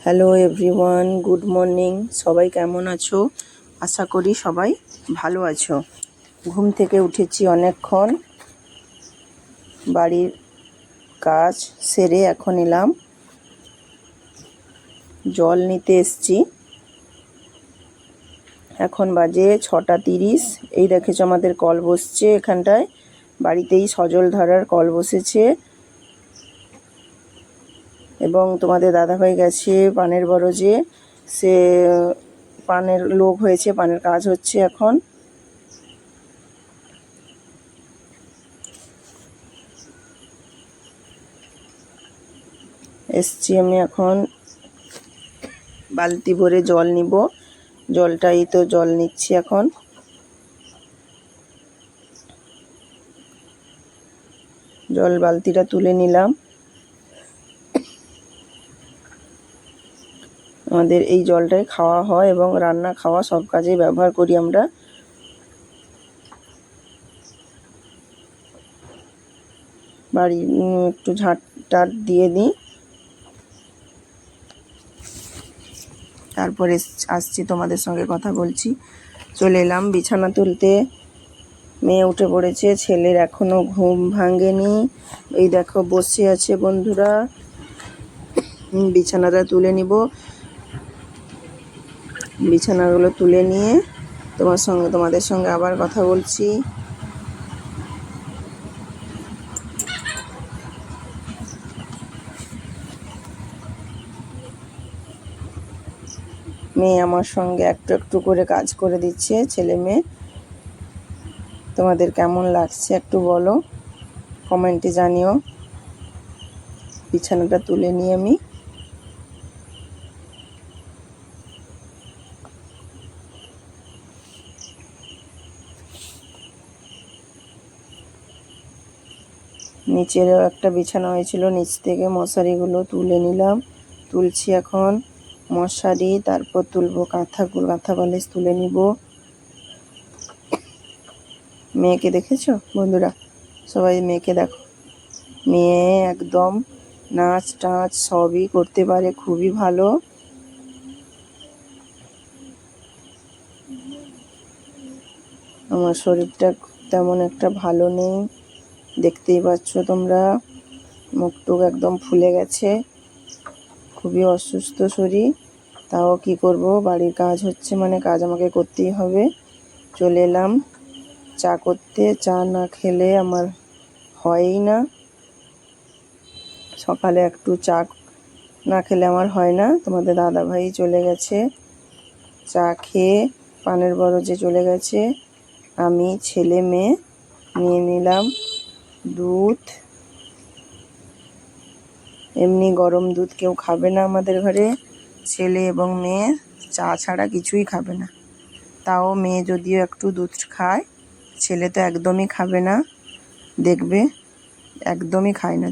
Hello everyone good morning সবাই কেমন আছো? আশা করি সবাই ভালো আছো। ঘুম থেকে উঠেছি অনেকক্ষণ। বাড়ির কাজ সেরে এখন এলাম। জল নিতে এসছি। এখন বাজে ছটা তিরিশ। এই দেখেছ আমাদের কল বসছে এখানটায়। বাড়িতেই সজল ধারার কল বসেছে। এবং তোমাদের দাদাভাই গেছে পানের বরজে। সে, পানের লোক হয়েছে, পানের কাজ হচ্ছে এখন। এসছি আমি এখন বালতি ভরে জল নিব। জলটাই তো জল নিচ্ছি এখন। জল বালতিটা তুলে নিলাম। আমাদের এই জলটাই খাওয়া হয় এবং রান্না, খাওয়া সব কাজেই ব্যবহার করি আমরা। বাড়ি একটু ঝাঁট টাট দিয়ে দিই। তারপরে আসছি তোমাদের সঙ্গে কথা বলছি। চলে এলাম বিছানা তুলতে। মেয়ে উঠে পড়েছে, ছেলের এখনও ঘুম ভাঙেনি। এই দেখো, বসে আছে বন্ধুরা। বিছানাটা তুলে নিব। বিছানাগুলো তুলে নিয়ে তোমার সঙ্গে, তোমাদের সঙ্গে আবার কথা বলছি। মেয়ে আমার সঙ্গে একটু একটু করে কাজ করে দিচ্ছে, ছেলে মেয়ে। তোমাদের কেমন লাগছে একটু বলো, কমেন্টে জানিও। বিছানাটা তুলে নিয়ে আমি। নিচেরও একটা বিছানা হয়েছিল, নিচ থেকে মশারিগুলো তুলে নিলাম। তুলছি এখন মশারি, তারপর তুলবো কাঁথাগুলো কাঁথা বালিশ তুলে নিব। মেয়েকে দেখেছ? বন্ধুরা, সবাই মেয়েকে দেখো। মেয়ে একদম নাচ টাচ সবই করতে পারে, খুবই ভালো। আমার শরীরটা তেমন একটা ভালো নেই। দেখতেই পাচ্ছ তোমরা। মুখটুক একদম ফুলে গেছে। খুবই অসুস্থ শরীর। তাও কি করব? বাড়ির কাজ হচ্ছে মানে কাজ আমাকে করতেই হবে। চলে এলাম। চা করতে। চা না খেলে আমার হয়ই না। সকালে একটু চা না খেলে আমার হয় না। তোমাদের দাদা ভাই চলে গেছে। চা খেয়ে পানের বরজে চলে গেছে। আমি, ছেলে, মেয়ে নিয়ে নিলাম। দুধ। এমনি গরম দুধ কেউ খাবে না আমাদের ঘরে। ছেলে এবং মেয়ে, চা ছাড়া কিছুই খাবে না। তাও মেয়ে যদিও একটু দুধ খায়, ছেলে তো একদমই খাবে না। দেখবে, একদমই খায় না।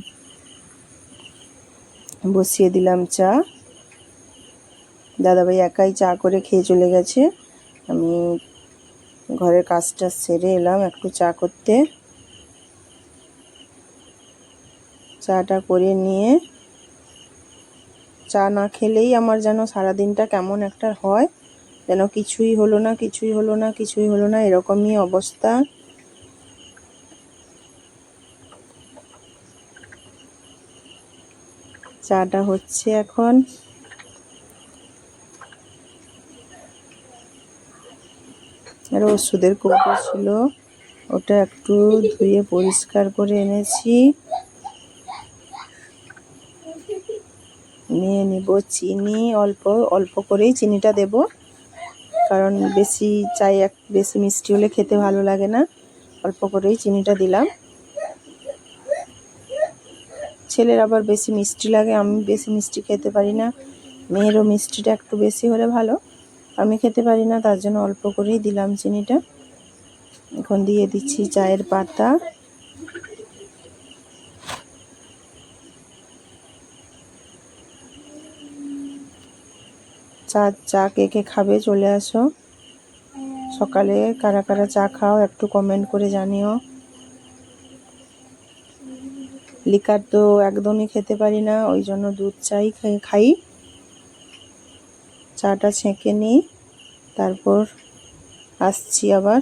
বসিয়ে দিলাম চা। দাদাভাই একাই চা করে খেয়ে চলে গেছে। আমি ঘরের কাজটা সেরে এলাম একটু চা করতে। চাটা করে নিয়ে চা না খেলেই আমার যেন সারাদিনটা কেমন একটা হয়। যেন কিছুই হলো না, কিছুই হলো না, কিছুই হলো না, এরকমই অবস্থা। চাটা হচ্ছে এখন। আর ওষুধের কৌটো ছিল, ওটা একটু ধুয়ে পরিষ্কার করে এনেছি। নিয়ে নিব চিনি, অল্প অল্প করেই চিনিটা দেব। কারণ বেশি চাই এক, বেশি মিষ্টি হলে খেতে ভালো লাগে না। অল্প করেই চিনিটা দিলাম। ছেলের আবার বেশি মিষ্টি লাগে, আমি বেশি মিষ্টি খেতে পারি না। মেয়েরও মিষ্টিটা একটু বেশি হলে ভালো। আমি খেতে পারি না, তার জন্য অল্প করেই দিলাম চিনিটা। এখন দিয়ে দিচ্ছি চায়ের পাতা। চা চা কে কে খাবে চলে আসো। সকালে কারা কারা চা খাও একটু কমেন্ট করে জানিও। লিকার তো একদমই খেতে পারি না, ওই জন্য দুধ চাই খাই। চাটা ছেঁকে নিই, তারপর আসছি আবার।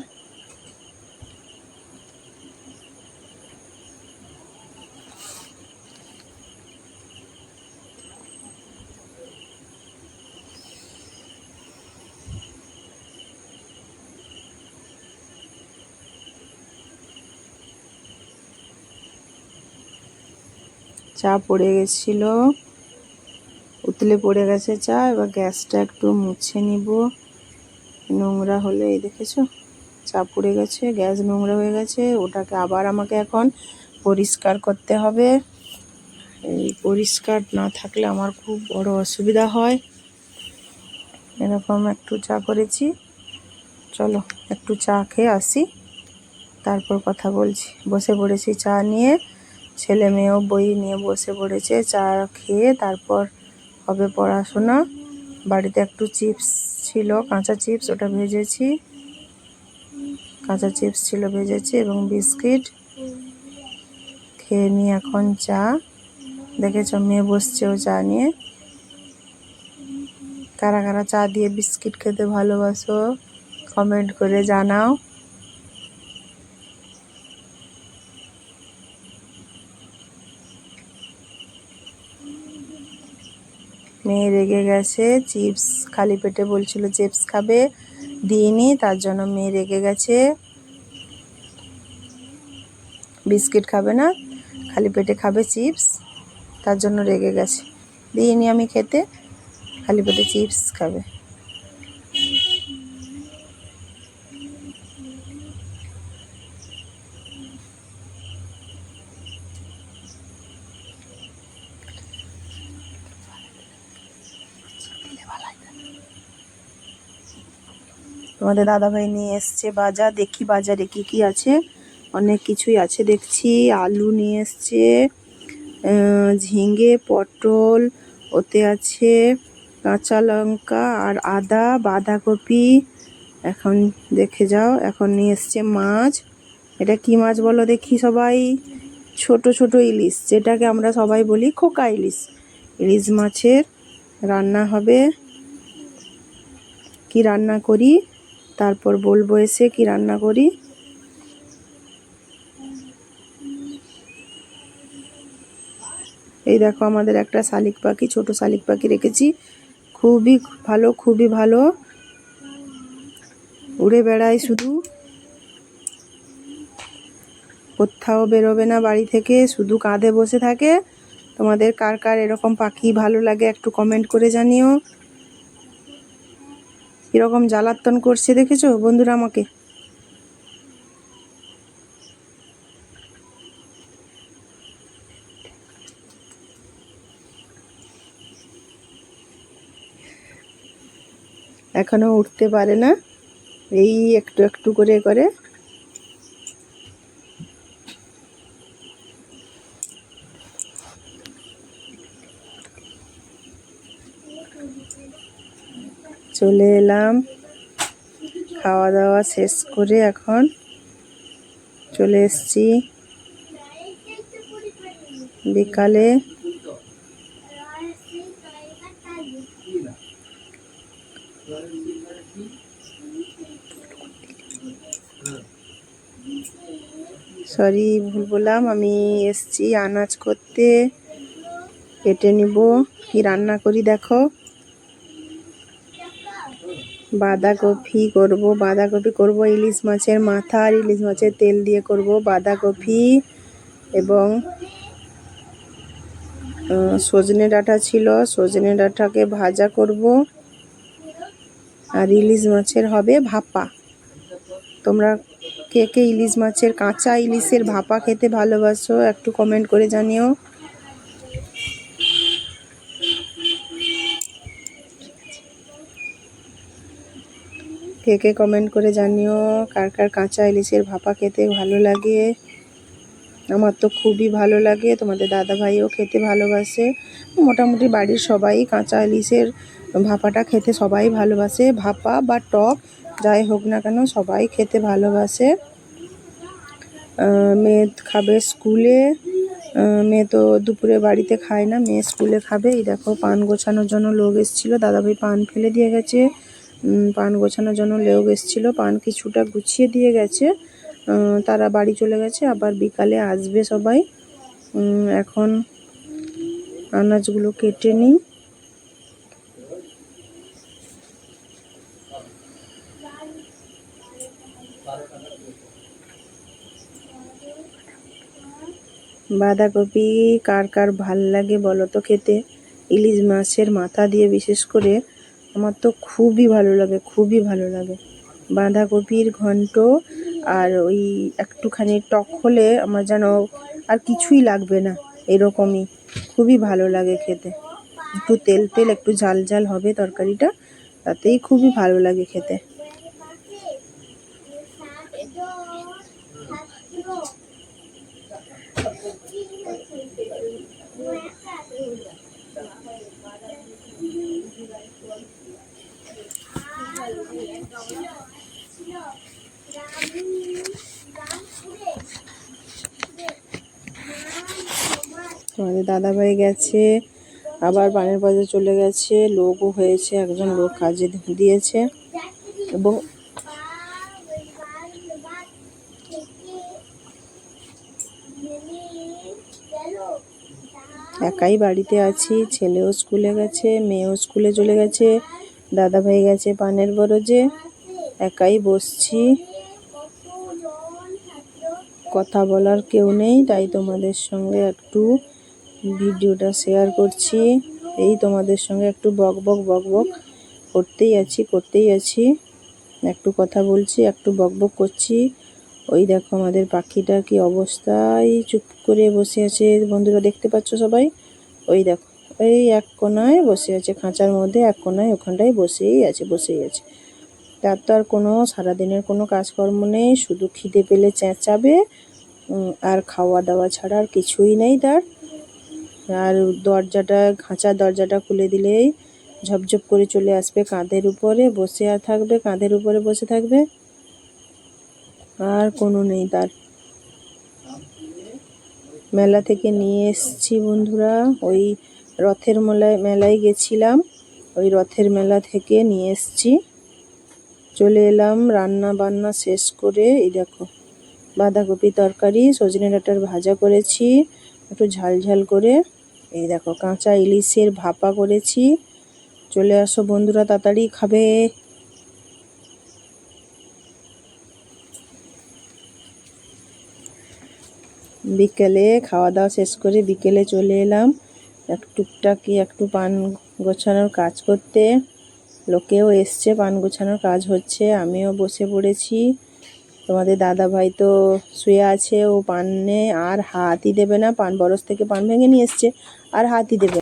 চা পড়ে গেছিল। উতলে পড়ে গেছে চা, এবার গ্যাসটা একটু মুছে নিব। নোংরা হলে, এই দেখেছ? চা পড়ে গেছে, গ্যাস নোংরা হয়ে গেছে, ওটাকে আবার আমাকে এখন পরিষ্কার করতে হবে। এই পরিষ্কার না থাকলে আমার খুব বড় অসুবিধা হয়। এরকম একটু চা করেছি। চলো, একটু চা খেয়ে আসি। তারপর কথা বলছি। বসে পড়েছি চা নিয়ে। ছেলে মেয়েও বই নিয়ে বসে পড়েছে, চা খেয়ে তারপর হবে পড়াশোনা। বাড়িতে একটু চিপস ছিল, কাঁচা চিপস ওটা ভেজেছি। কাঁচা চিপস ছিল ভেজেছি এবং বিস্কিট। খেয়ে নিয়ে এখন চা। দেখেছ মেয়ে বসছেও চা নিয়ে। কারা কারা চা দিয়ে বিস্কিট খেতে ভালোবাসো কমেন্ট করে জানাও। মেয়ে রেগে গেছে, চিপস খালি পেটে বলছিল, চিপস খাবে? দিইনি, তার জন্য মেয়ে রেগে গেছে। বিস্কিট খাবে না, খালি পেটে খাবে চিপস, তার জন্য রেগে গেছে। দিইনি আমি খেতে, খালি পেটে চিপস খাবে। তোমাদের দাদাভাই নিয়ে এসছে বাজার, দেখি বাজারে কি কি আছে। অনেক কিছুই আছে দেখছি, আলু নিয়ে এসছে ঝিঙে, পটল, ওতে আছে কাঁচা লঙ্কা আর আদা, বাঁধাকপি। এখন দেখে যাও, এখন নিয়ে এসছে মাছ। এটা কি মাছ বলো দেখি সবাই? ছোট ছোট ইলিশ, যেটাকে আমরা সবাই বলি খোকা ইলিশ। ইলিশ মাছের রান্না হবে। কি রান্না করি? তারপর বলব এসে কি রান্না করি? এই দেখো আমাদের একটা শালিক পাখি, ছোট শালিক পাখি রেখেছি। খুবই ভালো খুবই ভালো। উড়ে বেড়ায় শুধু। কোথাও বেরোবে না বাড়ি থেকে, শুধু কাঁধে বসে থাকে। তোমাদের কার কার এরকম পাখি ভালো লাগে একটু কমেন্ট করে জানিও। কীরকম জ্বালাতন করছে দেখেছ বন্ধুরা আমাকে? এখনও উঠতে পারে না। এই একটু একটু করে করে চলে এলাম। খাওয়া দাওয়া শেষ করে এখন চলে এসছি। বিকালে সরি, ভুল বললাম, আমি এসছি আনাজ করতে। কেটে নিব। কি রান্না করি দেখো। বাঁধাকপি করব বাঁধাকপি করব, ইলিশ মাছের মাথা আর ইলিশ মাছের তেল দিয়ে করব বাঁধাকপি এবং সজনে ডাঁটা ছিল, সজনে ডাঁটাকে ভাজা করব। আর ইলিশ মাছের হবে ভাপা। তোমরা কে কে ইলিশ মাছের, কাঁচা ইলিশের ভাপা খেতে ভালোবাসো একটু কমেন্ট করে জানিও। কে কে কমেন্ট করে জানিও কার কার কাঁচা ইলিশের ভাপা খেতে ভালো লাগে। আমার তো খুবই ভালো লাগে, তোমাদের দাদা ভাইও খেতে ভালোবাসে। মোটামুটি বাড়ির সবাই কাঁচা ইলিশের ভাপাটা খেতে সবাই ভালোবাসে, ভাপা বা টক যাই হোক না কেন সবাই খেতে ভালোবাসে। মেয়ে খাবে স্কুলে মেয়ে তো দুপুরে বাড়িতে খায় না, মেয়ে স্কুলে খাবে। এই দেখো পান গোছানোর জন্য লোক এসেছিল, দাদাভাই পান ফেলে দিয়ে গেছে। পান গোছানোর জন্য লোক এসেছিল। পান কিছুটা গুছিয়ে দিয়ে গেছে। তারা বাড়ি চলে গেছে। আবার বিকালে আসবে সবাই। এখন আনাজগুলো কেটে নিই। বাঁধাকপি কার কার ভালো লাগে বলো তো খেতে? ইলিশ মাছের মাথা দিয়ে বিশেষ করে আমার তো খুবই ভালো লাগে, খুবই ভালো লাগে। বাঁধাকপির ঘন্ট আর ওই একটুখানি টক হলে আমার যেন আর কিছুই লাগবে না, এরকমই। খুবই ভালো লাগে খেতে। একটু তেল তেল, একটু ঝাল ঝাল হবে তরকারিটা, তাতেই খুবই ভালো লাগে খেতে। তোমাদের দাদাভাই গেছে, আবার পানের বাজার চলে গেছে, লোকও হয়েছে, একজন লোক কাজে দিয়েছে এবং একাই বাড়িতে আছি, ছেলেও স্কুলে গেছে, মেয়েও স্কুলে চলে গেছে, দাদাভাই গেছে পানের বরজে একাই বসছি। কথা বলার কেউ নেই, তাই তোমাদের সঙ্গে একটু ভিডিওটা শেয়ার করছি। এই তোমাদের সঙ্গে একটু বক বক বক বক করতেই আছি করতেই আছি। একটু কথা বলছি, একটু বক বক করছি। ওই দেখো আমাদের পাখিটার কি অবস্থায় চুপ করে বসে আছে। বন্ধুরা, দেখতে পাচ্ছ সবাই? ওই দেখো, এই এক কোনায় বসে আছে, খাঁচার মধ্যে এক কোনায়, ওখানটায় বসেই আছে বসেই আছে। তার তো আর কোনো সারাদিনের কোনো কাজকর্ম নেই, শুধু খিদে পেলে চেঁচাবে আর খাওয়া দাওয়া ছাড়া আর কিছুই নেই তার। আর দরজাটা খাঁচার দরজাটা খুলে দিলেই ঝপঝপ করে চলে আসবে কাঁধের উপরে, বসে আর থাকবে, কাঁধের উপরে বসে থাকবে। আর কোনো নেই তার। মেলা থেকে নিয়ে এসছি বন্ধুরা, ওই রথের মেলায় মেলায় গেছিলাম, ওই রথের মেলা থেকে নিয়ে এসছি। চলে এলাম, রান্না বান্না শেষ করে, এই দেখো, বাঁধাকপি তরকারি, সজনে ডাঁটার ভাজা করেছি, একটু ঝাল ঝাল করে। এই দেখো, কাঁচা ইলিশের ভাপা করেছি। চলে আসো বন্ধুরা, তাড়াতাড়ি খাবে। বিকেলে খাওয়া দাওয়া শেষ করে বিকেলে চলে এলাম। এক টুকটাকি একটু পান গোছানোর কাজ করতে। লোকেও এসছে, পান গোছানোর কাজ হচ্ছে, আমিও বসে পড়েছি। তোমাদের দাদা ভাই তো শুয়ে আছে, ও পান পানে আর হাতই দেবে না, পান বরস থেকে পান ভেঙে নিয়ে এসছে, আর হাতই দেবে।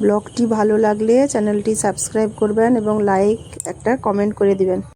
ব্লগটি ভালো লাগলে চ্যানেলটি সাবস্ক্রাইব করবেন এবং লাইক একটা কমেন্ট করে দিবেন